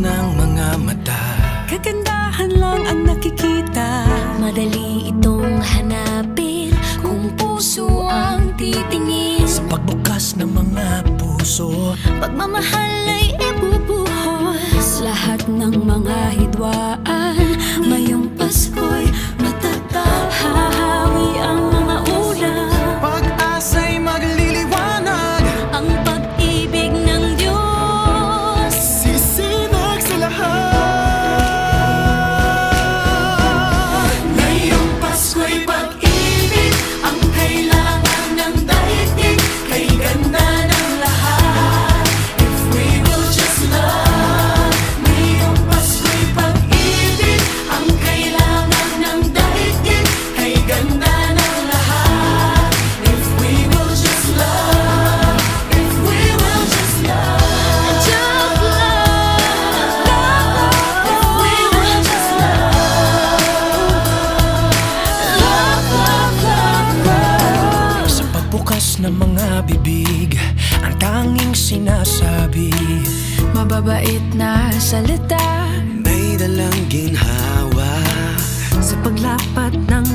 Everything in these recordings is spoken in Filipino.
ng mga mata Kagandahan lang ang nakikita. Madali ito Pagbukas ng mga puso. Pagmamahal ay ibubuhos Lahat ng mga hidwaan. Malinis na mga bibig. Ang tanging sinasabi Mababait na salita. May dalang ginhawa. Sa paglapat ng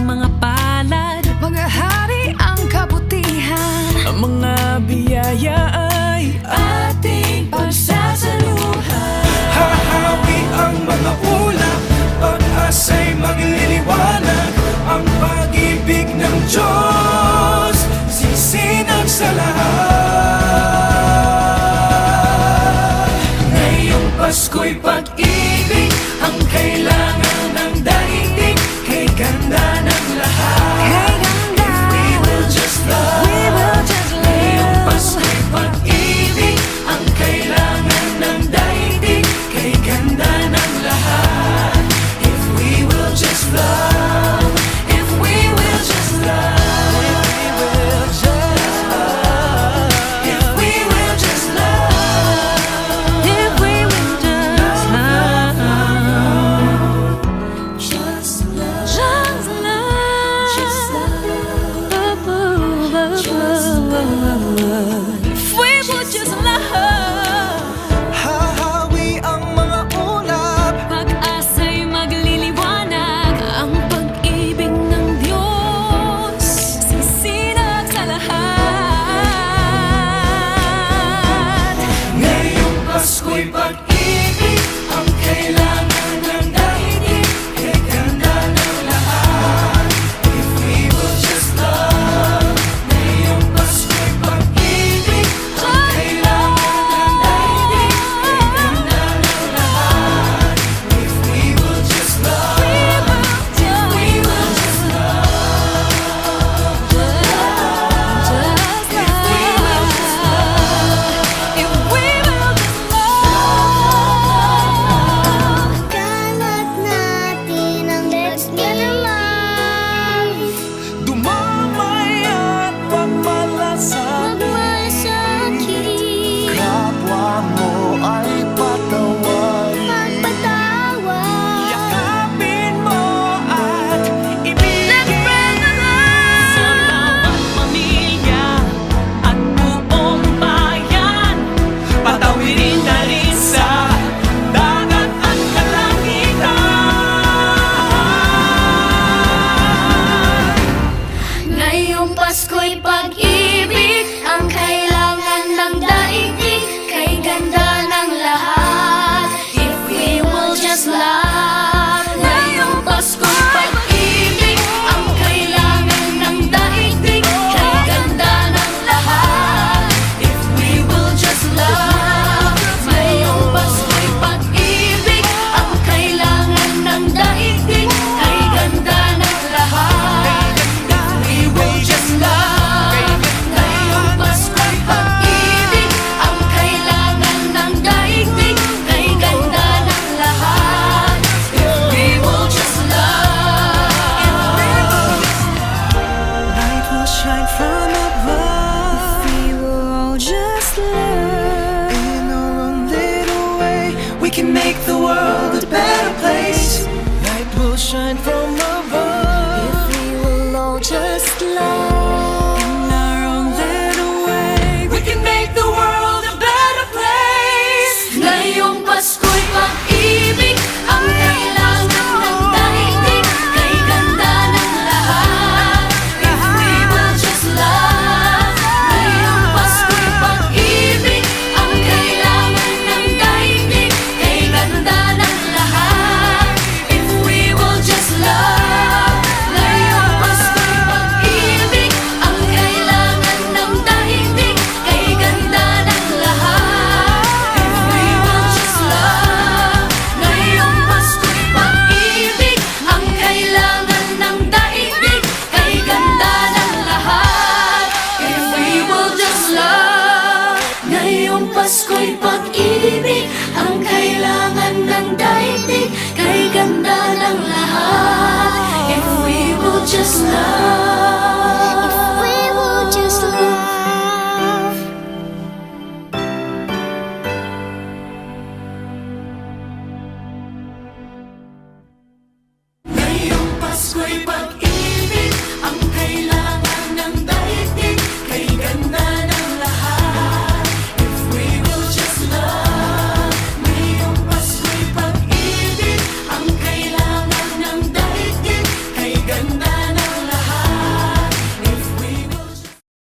Pasko'y pag-ibig ang kailangan love. If we would just love. Pasko'y pag-ibig can make the world a better place. Light will shine from just love.